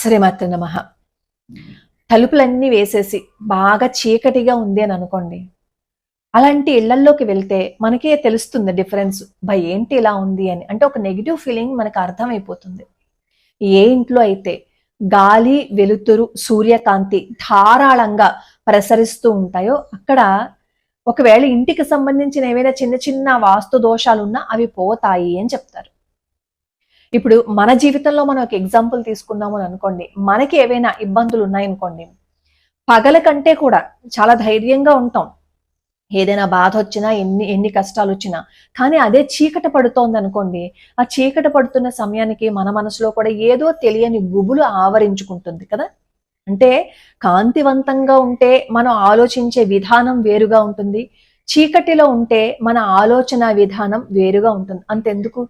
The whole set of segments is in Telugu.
శ్రీమతి నమ. తలుపులన్నీ వేసేసి బాగా చీకటిగా ఉంది అని అనుకోండి. అలాంటి ఇళ్ళల్లోకి వెళ్తే మనకే తెలుస్తుంది డిఫరెన్స్. భయ ఏంటి ఇలా ఉంది అని. అంటే ఒక నెగిటివ్ ఫీలింగ్ మనకు అర్థమైపోతుంది. ఏ ఇంట్లో అయితే గాలి వెలుతురు సూర్యకాంతి ధారాళంగా ప్రసరిస్తూ ఉంటాయో అక్కడ ఒకవేళ ఇంటికి సంబంధించిన ఏవైనా చిన్న చిన్న వాస్తు దోషాలు ఉన్నా అవి పోతాయి అని చెప్తారు. ఇప్పుడు మన జీవితంలో మనం ఒక ఎగ్జాంపుల్ తీసుకున్నాము అని అనుకోండి మనకి ఏవైనా ఇబ్బందులు ఉన్నాయనుకోండి పగల కంటే కూడా చాలా ధైర్యంగా ఉంటాం. ఏదైనా బాధ వచ్చినా ఎన్ని ఎన్ని కష్టాలు వచ్చినా కానీ అదే చీకట పడుతోంది అనుకోండి ఆ చీకట పడుతున్న సమయానికి మన మనసులో కూడా ఏదో తెలియని గుబులు ఆవరించుకుంటుంది కదా. అంటే కాంతివంతంగా ఉంటే మనం ఆలోచించే విధానం వేరుగా ఉంటుంది చీకటిలో ఉంటే మన ఆలోచన విధానం వేరుగా ఉంటుంది. అంతెందుకు?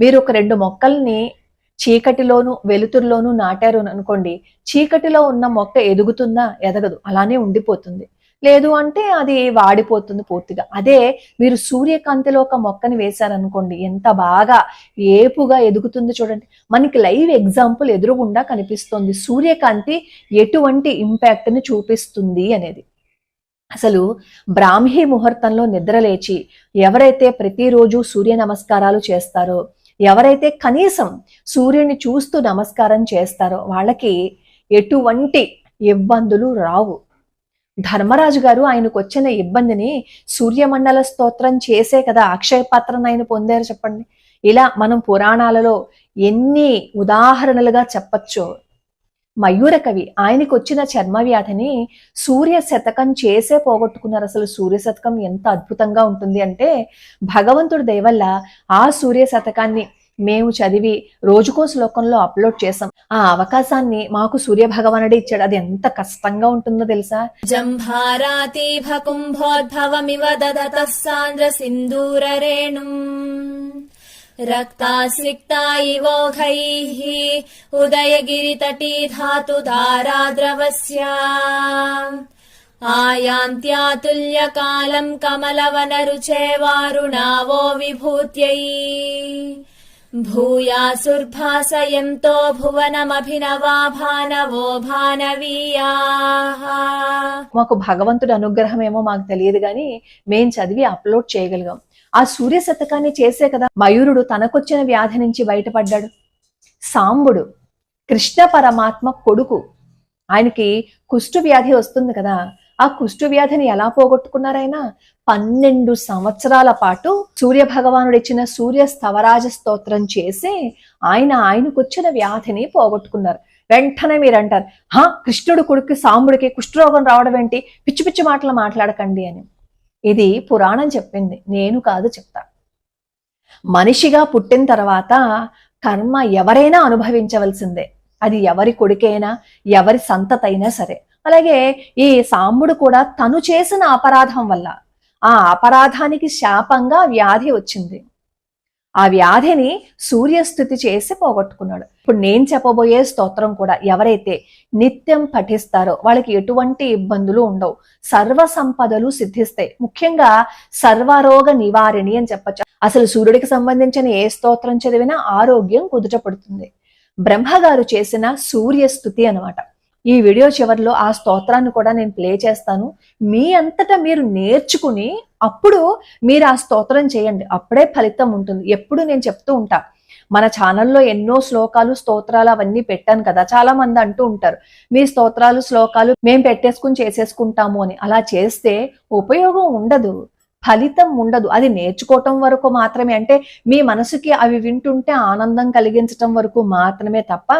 మీరు ఒక రెండు మొక్కల్ని చీకటిలోను వెలుతురులోను నాటారు అనుకోండి చీకటిలో ఉన్న మొక్క ఎదుగుతుందా? ఎదగదు. అలానే ఉండిపోతుంది. లేదు అంటే అది వాడిపోతుంది పూర్తిగా. అదే మీరు సూర్యకాంతిలో ఒక మొక్కని వేశారనుకోండి ఎంత బాగా ఏపుగా ఎదుగుతుంది చూడండి. మనకి లైవ్ ఎగ్జాంపుల్ ఎదురుగుండా కనిపిస్తుంది. సూర్యకాంతి ఎటువంటి ఇంపాక్ట్ని చూపిస్తుంది అనేది. అసలు బ్రాహ్మీ ముహూర్తంలో నిద్రలేచి ఎవరైతే ప్రతిరోజు సూర్య నమస్కారాలు చేస్తారో ఎవరైతే కనీసం సూర్యుని చూస్తూ నమస్కారం చేస్తారో వాళ్ళకి ఎటువంటి ఇబ్బందులు రావు. ధర్మరాజు గారు ఆయనకు వచ్చిన ఇబ్బందిని సూర్యమండల స్తోత్రం చేసే కదా అక్షయ పాత్రను ఆయన పొందారు చెప్పండి. ఇలా మనం పురాణాలలో ఎన్ని ఉదాహరణలుగా చెప్పచ్చో. మయూరకవి ఆయనకు వచ్చిన చర్మ వ్యాధిని సూర్య శతకం చేసే పోగొట్టుకున్నారు. అసలు సూర్య శతకం ఎంత అద్భుతంగా ఉంటుంది అంటే భగవంతుడి దయవల్ల ఆ సూర్య శతకాన్ని మేము చదివి రోజుకో శ్లోకంలో అప్లోడ్ చేసాం ఆ అవకాశాన్ని మాకు సూర్య భగవానుడే ఇచ్చాడు. అది ఎంత కష్టంగా ఉంటుందో తెలుసా? జంభారాతీభ కుంభోద్భవమివ దదత సింధూర रक्तास्रिक्ता इवोघैः उदयगिरितटी धातु धाराद्रवस्य आयान्त्यातुल्यकालम् कमलवनरुचे वारुणावो विभूत्यै भूयासुर्भासयन्तो भुवनमभिनवा भानवो भानवीयाः మాకు భగవంతుడి అనుగ్రహం ఏమో మాకు తెలియదు కానీ మేం చదివి అప్లోడ్ చేయగలిగాం ఆ సూర్య శతకాన్ని చేసే కదా మయూరుడు తనకొచ్చిన వ్యాధి నుంచి బయటపడ్డాడు. సాంబుడు కృష్ణ పరమాత్మ కొడుకు. ఆయనకి కుష్టు వ్యాధి వస్తుంది కదా ఆ కుష్టు వ్యాధిని ఎలా పోగొట్టుకున్నారైనా పన్నెండు సంవత్సరాల పాటు సూర్య భగవానుడు ఇచ్చిన సూర్య స్థవరాజ స్తోత్రం చేసి ఆయన ఆయనకొచ్చిన వ్యాధిని పోగొట్టుకున్నారు. వెంటనే మీరు అంటారు హా కృష్ణుడు కొడుకు సాంబుడికి కుష్ఠరోగం రావడం ఏంటి? పిచ్చి పిచ్చి మాటలు మాట్లాడకండి అని. ఇది పురాణం చెప్పింది. నేను కాదు చెప్తా. మనిషిగా పుట్టిన తర్వాత కర్మ ఎవరైనా అనుభవించవలసిందే. అది ఎవరి కొడుకైనా ఎవరి సంతతైనా సరే. అలాగే ఈ సాంబుడు కూడా తను చేసిన అపరాధం వల్ల. ఆ అపరాధానికి శాపంగా వ్యాధి వచ్చింది. ఆ వ్యాధిని సూర్యస్థుతి చేసి పోగొట్టుకున్నాడు. ఇప్పుడు నేను చెప్పబోయే స్తోత్రం కూడా ఎవరైతే నిత్యం పఠిస్తారో వాళ్ళకి ఎటువంటి ఇబ్బందులు ఉండవు. సర్వ సంపదలు సిద్ధిస్తాయి. ముఖ్యంగా సర్వరోగ నివారిణి అని చెప్పచ్చు. అసలు సూర్యుడికి సంబంధించిన ఏ స్తోత్రం చదివినా ఆరోగ్యం కుదుటపడుతుంది బ్రహ్మగారు చేసిన సూర్యస్థుతి అన్నమాట. ఈ వీడియో చివరిలో ఆ స్తోత్రాన్ని కూడా నేను ప్లే చేస్తాను. మీ అంతటా మీరు నేర్చుకుని అప్పుడు మీరు ఆ స్తోత్రం చేయండి. అప్పుడే ఫలితం ఉంటుంది. ఎప్పుడు నేను చెప్తూ ఉంటా. మన ఛానల్లో ఎన్నో శ్లోకాలు స్తోత్రాలు అవన్నీ పెట్టాను కదా. చాలా మంది అంటూ ఉంటారు మీ స్తోత్రాలు శ్లోకాలు మేము పెట్టేసుకుని చేసేసుకుంటాము అని. అలా చేస్తే ఉపయోగం ఉండదు. ఫలితం ఉండదు. అది నేర్చుకోవటం వరకు మాత్రమే. అంటే మీ మనసుకి అవి వింటుంటే ఆనందం కలిగించటం వరకు మాత్రమే తప్ప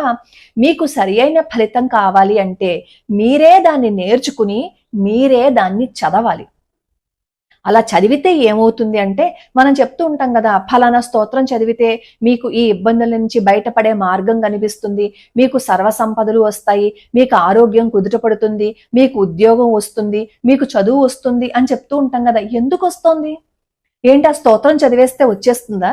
మీకు సరి అయిన ఫలితం కావాలి అంటే మీరే దాన్ని నేర్చుకుని మీరే దాన్ని చదవాలి. అలా చదివితే ఏమవుతుంది అంటే మనం చెప్తూ ఉంటాం కదా ఫలానా స్తోత్రం చదివితే మీకు ఈ ఇబ్బందుల నుంచి బయటపడే మార్గం కనిపిస్తుంది. మీకు సర్వసంపదలు వస్తాయి. మీకు ఆరోగ్యం కుదుటపడుతుంది మీకు ఉద్యోగం వస్తుంది. మీకు చదువు వస్తుంది అని చెప్తూ ఉంటాం కదా. ఎందుకు వస్తుంది? ఏంటి ఆ స్తోత్రం చదివేస్తే వచ్చేస్తుందా?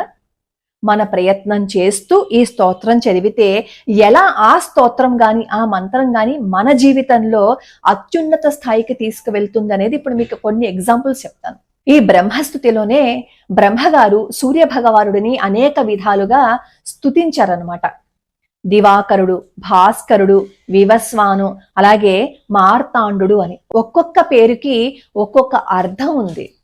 మన ప్రయత్నం చేస్తూ ఈ స్తోత్రం చదివితే ఎలా ఆ స్తోత్రం గాని ఆ మంత్రం గాని మన జీవితంలో అత్యున్నత స్థాయికి తీసుకువెళ్తుంది అనేది ఇప్పుడు మీకు కొన్ని ఎగ్జాంపుల్స్ చెప్తాను. ఈ బ్రహ్మస్థుతిలోనే బ్రహ్మగారు సూర్య భగవానుడిని అనేక విధాలుగా స్థుతించారనమాట దివాకరుడు భాస్కరుడు వివస్వాను అలాగే మార్తాండు అని ఒక్కొక్క పేరుకి ఒక్కొక్క అర్థం ఉంది.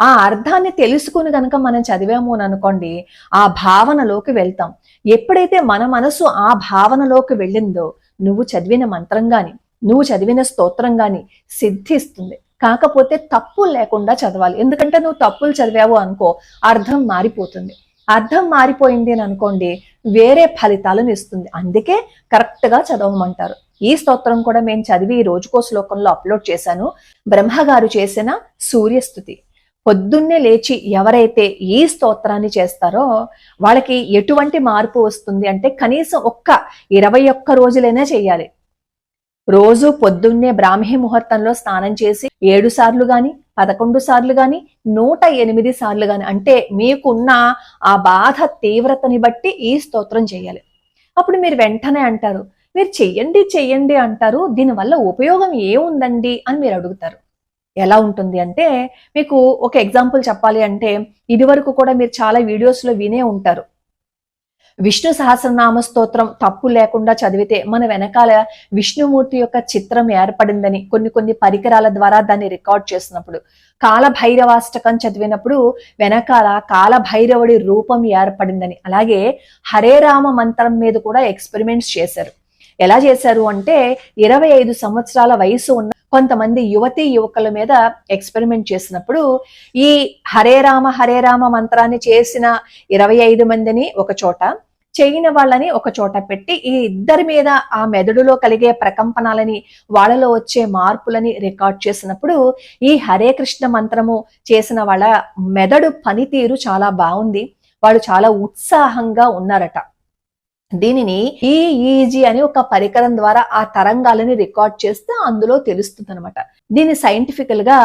ఆ అర్థాన్ని తెలుసుకుని గనక మనం చదివాము అని అనుకోండి ఆ భావనలోకి వెళ్తాం. ఎప్పుడైతే మన మనసు ఆ భావనలోకి వెళ్ళిందో నువ్వు చదివిన మంత్రం గాని నువ్వు చదివిన స్తోత్రం గాని సిద్ధిస్తుంది. కాకపోతే తప్పులు లేకుండా చదవాలి. ఎందుకంటే నువ్వు తప్పులు చదివావు అనుకో అర్థం మారిపోతుంది. అర్థం మారిపోయింది అని అనుకోండి వేరే ఫలితాలను ఇస్తుంది. అందుకే కరెక్ట్గా చదవమంటారు. ఈ స్తోత్రం కూడా మేము చదివి ఈ రోజుకో శ్లోకంలో అప్లోడ్ చేశాను. బ్రహ్మగారు చేసిన సూర్యస్థుతి పొద్దున్నే లేచి ఎవరైతే ఈ స్తోత్రాన్ని చేస్తారో వాళ్ళకి ఎటువంటి మార్పు వస్తుంది అంటే కనీసం ఒక్క ఇరవై ఒక్క రోజులైనా చేయాలి. రోజు పొద్దున్నే బ్రాహ్మీ ముహూర్తంలో స్నానం చేసి ఏడు సార్లు గాని పదకొండు సార్లు గాని నూట ఎనిమిది సార్లు గాని అంటే మీకున్న ఆ బాధ తీవ్రతని బట్టి ఈ స్తోత్రం చేయాలి. అప్పుడు మీరు వెంటనే అంటారు మీరు చెయ్యండి చెయ్యండి అంటారు. దీనివల్ల ఉపయోగం ఏముందండి అని మీరు అడుగుతారు. ఎలా ఉంటుంది అంటే మీకు ఒక ఎగ్జాంపుల్ చెప్పాలి అంటే ఇదివరకు కూడా మీరు చాలా వీడియోస్లో వినే ఉంటారు. విష్ణు సహస్రనామ స్తోత్రం తప్పు లేకుండా చదివితే మన వెనకాల విష్ణుమూర్తి యొక్క చిత్రం ఏర్పడిందని కొన్ని కొన్ని పరికరాల ద్వారా దాన్ని రికార్డ్ చేసినప్పుడు కాలభైరవాష్టకం చదివినప్పుడు వెనకాల కాల భైరవుడి రూపం ఏర్పడిందని అలాగే హరే రామ మంత్రం మీద కూడా ఎక్స్పెరిమెంట్స్ చేశారు. ఎలా చేశారు అంటే ఇరవై ఐదు సంవత్సరాల వయసు ఉన్న కొంతమంది యువతి యువకుల మీద ఎక్స్పెరిమెంట్ చేసినప్పుడు ఈ హరే రామ హరే రామ మంత్రాన్ని చేసిన ఇరవై ఐదు మందిని ఒక చోట చేయని వాళ్ళని ఒక చోట పెట్టి ఈ ఇద్దరి మీద ఆ మెదడులో కలిగే ప్రకంపనాలని వాళ్ళలో వచ్చే మార్పులని రికార్డ్ చేసినప్పుడు ఈ హరే కృష్ణ మంత్రము చేసిన వాళ్ళ మెదడు పనితీరు చాలా బాగుంది. వాళ్ళు చాలా ఉత్సాహంగా ఉన్నారట. దీనిని ఈఈజీ అని ఒక పరికరం ద్వారా ఆ తరంగాలని రికార్డ్ చేస్తే అందులో తెలుస్తుంది అనమాట దీన్ని సైంటిఫికల్గా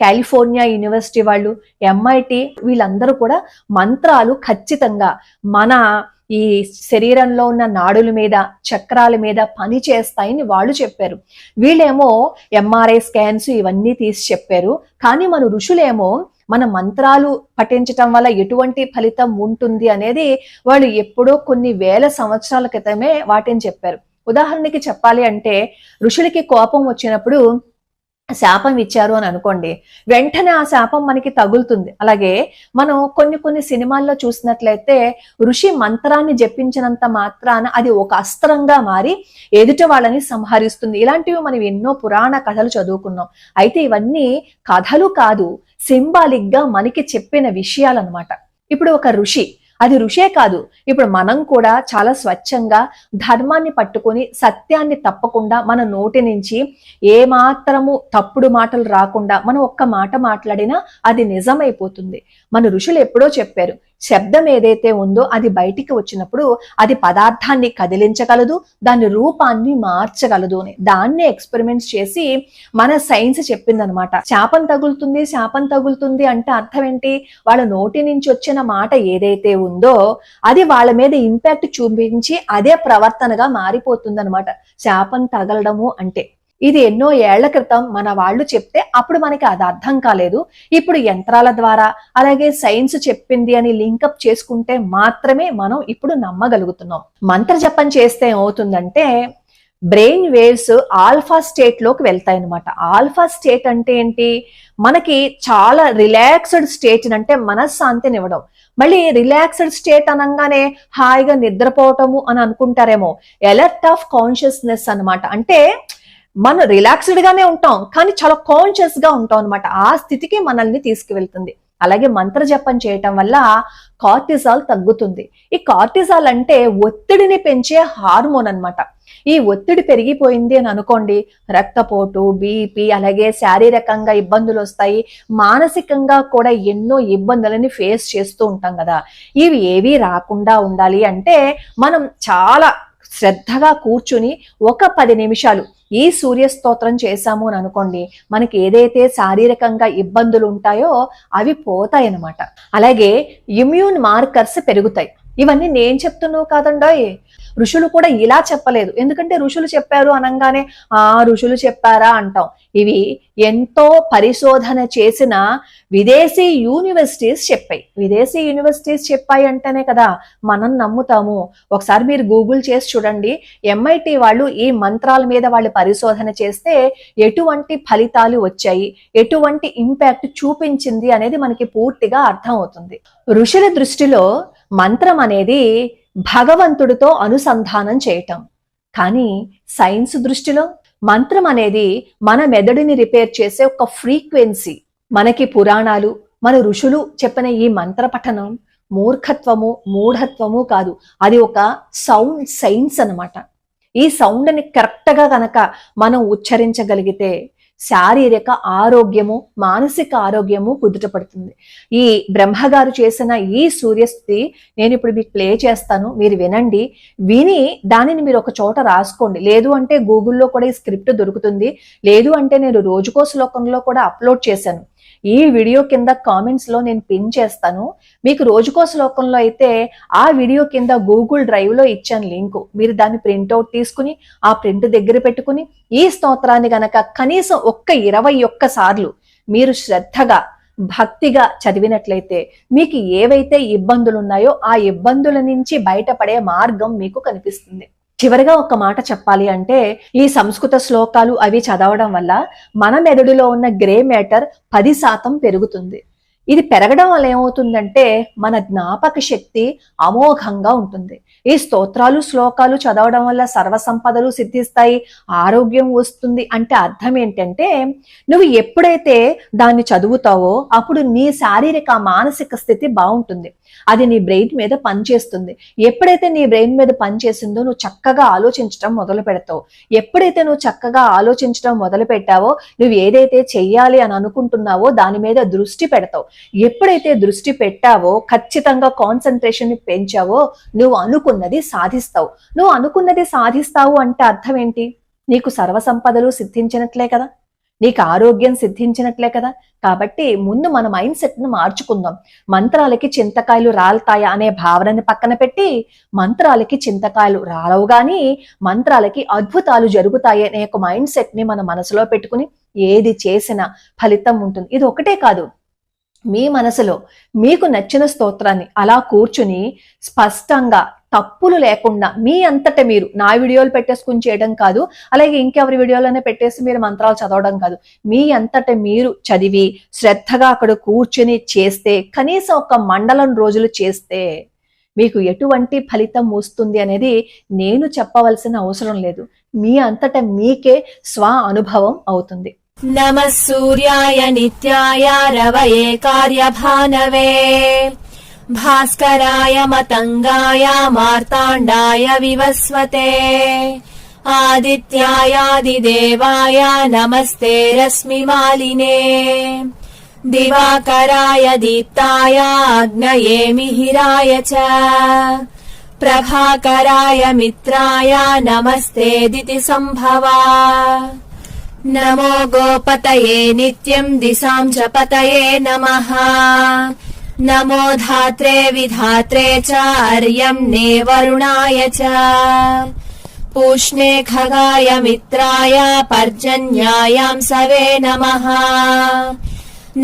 కాలిఫోర్నియా యూనివర్సిటీ వాళ్ళు ఎంఐటి వీళ్ళందరూ కూడా మంత్రాలు ఖచ్చితంగా మన ఈ శరీరంలో ఉన్న నాడుల మీద చక్రాల మీద పని చేస్తాయని వాళ్ళు చెప్పారు. వీళ్ళేమో ఎంఆర్ఐ స్కాన్స్ ఇవన్నీ తీసి చెప్పారు. కానీ మన ఋషులేమో మన మంత్రాలు పఠించటం వల్ల ఎటువంటి ఫలితం ఉంటుంది అనేది వాళ్ళు ఎప్పుడో కొన్ని వేల సంవత్సరాల క్రితమే వాటిని చెప్పారు. ఉదాహరణకి చెప్పాలి అంటే ఋషులకి కోపం వచ్చినప్పుడు శాపం ఇచ్చారు అని అనుకోండి. వెంటనే ఆ శాపం మనకి తగులుతుంది. అలాగే మనం కొన్ని కొన్ని సినిమాల్లో చూసినట్లయితే ఋషి మంత్రాన్ని జపించినంత మాత్రాన అది ఒక అస్త్రంగా మారి ఎదుట వాళ్ళని సంహరిస్తుంది. ఇలాంటివి మనం ఎన్నో పురాణ కథలు చదువుకున్నాం. అయితే ఇవన్నీ కథలు కాదు. సింబాలిక్గా మనకి చెప్పిన విషయాలన్నమాట. ఇప్పుడు ఒక ఋషి అది ఋషే కాదు ఇప్పుడు మనం కూడా చాలా స్వచ్ఛంగా ధర్మాన్ని పట్టుకొని సత్యాన్ని తప్పకుండా మన నోటి నుంచి ఏ మాత్రము తప్పుడు మాటలు రాకుండా మనం ఒక్క మాట మాట్లాడినా అది నిజమైపోతుంది. మన ఋషులు ఎప్పుడో చెప్పారు శబ్దం ఏదైతే ఉందో అది బయటికి వచ్చినప్పుడు అది పదార్థాన్ని కదిలించగలదు దాని రూపాన్ని మార్చగలదు అని. దాన్ని ఎక్స్పెరిమెంట్స్ చేసి మన సైన్స్ చెప్పిందనమాట శాపం తగులుతుంది శాపం తగులుతుంది అంటే అర్థం ఏంటి? వాళ్ళ నోటి నుంచి వచ్చిన మాట ఏదైతే ఉందో అది వాళ్ళ మీద ఇంపాక్ట్ చూపించి అదే ప్రవర్తనగా మారిపోతుంది అనమాట శాపం తగలడము అంటే. ఇది ఎన్నో ఏళ్ళ క్రితం మన వాళ్ళు చెప్తే అప్పుడు మనకి అది అర్థం కాలేదు. ఇప్పుడు యంత్రాల ద్వారా అలాగే సైన్స్ చెప్పింది అని లింకప్ చేసుకుంటే మాత్రమే మనం ఇప్పుడు నమ్మగలుగుతున్నాం. మంత్ర జపం చేస్తే ఏమవుతుందంటే బ్రెయిన్ వేవ్స్ ఆల్ఫా స్టేట్లోకి వెళ్తాయి అనమాట ఆల్ఫా స్టేట్ అంటే ఏంటి? మనకి చాలా రిలాక్స్డ్ స్టేట్ అంటే మనశ్శాంతినివ్వడం మళ్ళీ రిలాక్స్డ్ స్టేట్ అనగానే హాయిగా నిద్రపోవటము అని అనుకుంటారేమో. ఎలర్ట్ ఆఫ్ కాన్షియస్నెస్ అనమాట అంటే మనం రిలాక్స్డ్ గానే ఉంటాం కానీ చాలా కాన్షియస్గా ఉంటాం అనమాట ఆ స్థితికి మనల్ని తీసుకువెళ్తుంది. అలాగే మంత్ర జపం చేయటం వల్ల కార్టిజాల్ తగ్గుతుంది. ఈ కార్టిజాల్ అంటే ఒత్తిడిని పెంచే హార్మోన్ అన్నమాట. ఈ ఒత్తిడి పెరిగిపోయింది అని అనుకోండి రక్తపోటు బీపీ అలాగే శారీరకంగా ఇబ్బందులు వస్తాయి. మానసికంగా కూడా ఎన్నో ఇబ్బందులని ఫేస్ చేస్తూ ఉంటాం కదా. ఇవి ఏవి రాకుండా ఉండాలి అంటే మనం చాలా శ్రద్ధగా కూర్చుని ఒక పది నిమిషాలు ఈ సూర్య స్తోత్రం చేశాము అని అనుకోండి మనకి ఏదైతే శారీరకంగా ఇబ్బందులు ఉంటాయో అవి పోతాయి అన్నమాట అలాగే ఇమ్యూన్ మార్కర్స్ పెరుగుతాయి. ఇవన్నీ నేను చెప్తున్నావు కాదండోయ్. ఋషులు కూడా ఇలా చెప్పలేదు. ఎందుకంటే ఋషులు చెప్పారు అనగానే ఆ ఋషులు చెప్పారా? అంటాం. ఇవి ఎంతో పరిశోధన చేసిన విదేశీ యూనివర్సిటీస్ చెప్పాయి. విదేశీ యూనివర్సిటీస్ చెప్పాయి అంటేనే కదా మనం నమ్ముతాము. ఒకసారి మీరు గూగుల్ చేసి చూడండి. ఎంఐటి వాళ్ళు ఈ మంత్రాల మీద వాళ్ళు పరిశోధన చేస్తే ఎటువంటి ఫలితాలు వచ్చాయి? ఎటువంటి ఇంపాక్ట్ చూపించింది అనేది మనకి పూర్తిగా అర్థం అవుతుంది. ఋషుల దృష్టిలో మంత్రం అనేది భగవంతుడితో అనుసంధానం చేయటం. కానీ సైన్స్ దృష్టిలో మంత్రం అనేది మన మెదడుని రిపేర్ చేసే ఒక ఫ్రీక్వెన్సీ. మనకి పురాణాలు మన ఋషులు చెప్పిన ఈ మంత్ర పఠనం మూర్ఖత్వము మూఢత్వము కాదు. అది ఒక సౌండ్ సైన్స్ అన్నమాట. ఈ సౌండ్ని కరెక్ట్గా కనుక మనం ఉచ్చరించగలిగితే శారీరక ఆరోగ్యము మానసిక ఆరోగ్యము కుదుటపడుతుంది. ఈ బ్రహ్మగారు చేసిన ఈ సూర్యస్థితి నేను ఇప్పుడు మీకు ప్లే చేస్తాను మీరు వినండి. విని దానిని మీరు ఒక చోట రాసుకోండి. లేదు అంటే గూగుల్లో కూడా ఈ స్క్రిప్ట్ దొరుకుతుంది. లేదు అంటే నేను రోజుకో శ్లోకంలో కూడా అప్లోడ్ చేశాను. ఈ వీడియో కింద కామెంట్స్లో నేను పిన్ చేస్తాను. మీకు రోజుకో శ్లోకంలో అయితే ఆ వీడియో కింద గూగుల్ డ్రైవ్లో ఇచ్చాను లింకు మీరు దాన్ని ప్రింట్అవుట్ తీసుకుని ఆ ప్రింట్ దగ్గర పెట్టుకుని ఈ స్తోత్రాన్ని గనక కనీసం ఒక్క ఇరవై ఒక్క సార్లు మీరు శ్రద్ధగా భక్తిగా చదివినట్లయితే మీకు ఏవైతే ఇబ్బందులు ఉన్నాయో ఆ ఇబ్బందుల నుంచి బయటపడే మార్గం మీకు కనిపిస్తుంది. చివరిగా ఒక మాట చెప్పాలి అంటే ఈ సంస్కృత శ్లోకాలు అవి చదవడం వల్ల మన మెదడులో ఉన్న గ్రే మ్యాటర్ పది శాతం పెరుగుతుంది. ఇది పెరగడం వల్ల ఏమవుతుందంటే మన జ్ఞాపక శక్తి అమోఘంగా ఉంటుంది. ఈ స్తోత్రాలు శ్లోకాలు చదవడం వల్ల సర్వ సంపదలు సిద్ధిస్తాయి ఆరోగ్యం వస్తుంది అంటే అర్థం ఏంటంటే నువ్వు ఎప్పుడైతే దాన్ని చదువుతావో అప్పుడు నీ శారీరక మానసిక స్థితి బాగుంటుంది. అది నీ బ్రెయిన్ మీద పనిచేస్తుంది. ఎప్పుడైతే నీ బ్రెయిన్ మీద పనిచేసిందో నువ్వు చక్కగా ఆలోచించడం మొదలు పెడతావు. ఎప్పుడైతే నువ్వు చక్కగా ఆలోచించడం మొదలు పెట్టావో నువ్వు ఏదైతే చెయ్యాలి అని అనుకుంటున్నావో దాని మీద దృష్టి పెడతావు. ఎప్పుడైతే దృష్టి పెట్టావో ఖచ్చితంగా కాన్సన్ట్రేషన్ని పెంచావో నువ్వు అనుకున్నది సాధిస్తావు. నువ్వు అనుకున్నది సాధిస్తావు అంటే అర్థం ఏంటి? నీకు సర్వసంపదలు సిద్ధించినట్లే కదా? నీకు ఆరోగ్యం సిద్ధించినట్లే కదా? కాబట్టి ముందు మన మైండ్ సెట్ను మార్చుకుందాం. మంత్రాలకి చింతకాయలు రాలుతాయా అనే భావనని పక్కన పెట్టి మంత్రాలకి చింతకాయలు రాలవు కానీ మంత్రాలకి అద్భుతాలు జరుగుతాయి అనే ఒక మైండ్ సెట్ని మన మనసులో పెట్టుకుని ఏది చేసినా ఫలితం ఉంటుంది. ఇది ఒకటే కాదు. మీ మనసులో మీకు నచ్చిన స్తోత్రాన్ని అలా కూర్చుని స్పష్టంగా తప్పులు లేకుండా మీ అంతట మీరు నా వీడియోలు పెట్టేసుకుని చేయడం కాదు అలాగే ఇంకెవరి వీడియోలోనే పెట్టేసి మీరు మంత్రాలు చదవడం కాదు. మీ అంతట మీరు చదివి శ్రద్ధగా అక్కడ కూర్చుని చేస్తే కనీసం ఒక మండలం రోజులు చేస్తే మీకు ఎటువంటి ఫలితం వస్తుంది అనేది నేను చెప్పవలసిన అవసరం లేదు. మీ అంతట మీకే స్వ అనుభవం అవుతుంది. नमः सूर्याय नित्याय रवये कार्यभानवे। भास्कराय मतङ्गाय मार्ताण्डाय विवस्वते। आदित्यायादिदेवाय नमस्ते रश्मिमालिने दिवाकराय दीप्ताय अग्नये मिहिराय च। प्रभाकराय मित्राय नमस्ते दितिसम्भवा नमो गोपतये नित्यम् दिशां च पतये नमः नमो धात्रे विधात्रे च अर्यम्ने वरुणाय च पूष्णे खगाय मित्राय पर्जन्यायां सवे नमः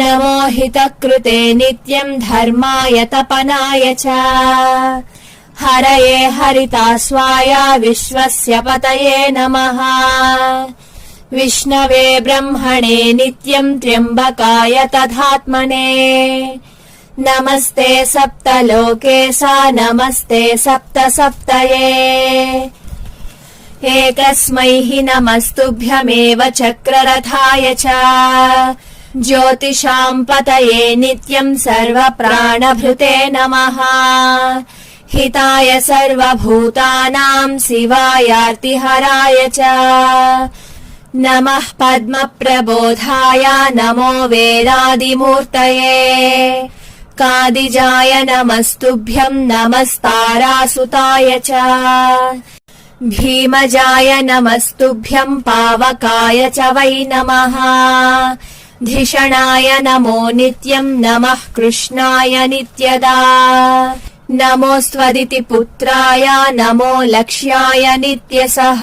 नमो हितकृते नित्यम् धर्माय तपनाय च हरये हरितास्वाय विश्वस्य पतये नमः विष्णवे ब्रह्मणे नित्यम् त्र्यम्बकाय तथात्मने नमस्ते सप्तलोके सा नमस्ते सप्त सप्तये एकस्मै हि नमस्तुभ्यमेव चक्ररथाय च ज्योतिषाम् पतये नित्यम् सर्वप्राणभृते नमः हिताय सर्वभूतानाम् शिवायार्तिहराय च नमः पद्मप्रबोधाय नमो वेदादिमूर्तये। कादिजाय नमस्तुभ्यम् नमस्तारासुताय च। भीमजाय नमस्तुभ्यम् पावकाय च वै नमः। धिषणाय नमो नित्यम् नमः कृष्णाय नित्यदा। नमोऽस्त्वदिति पुत्राय नमो लक्ष्याय नित्यसः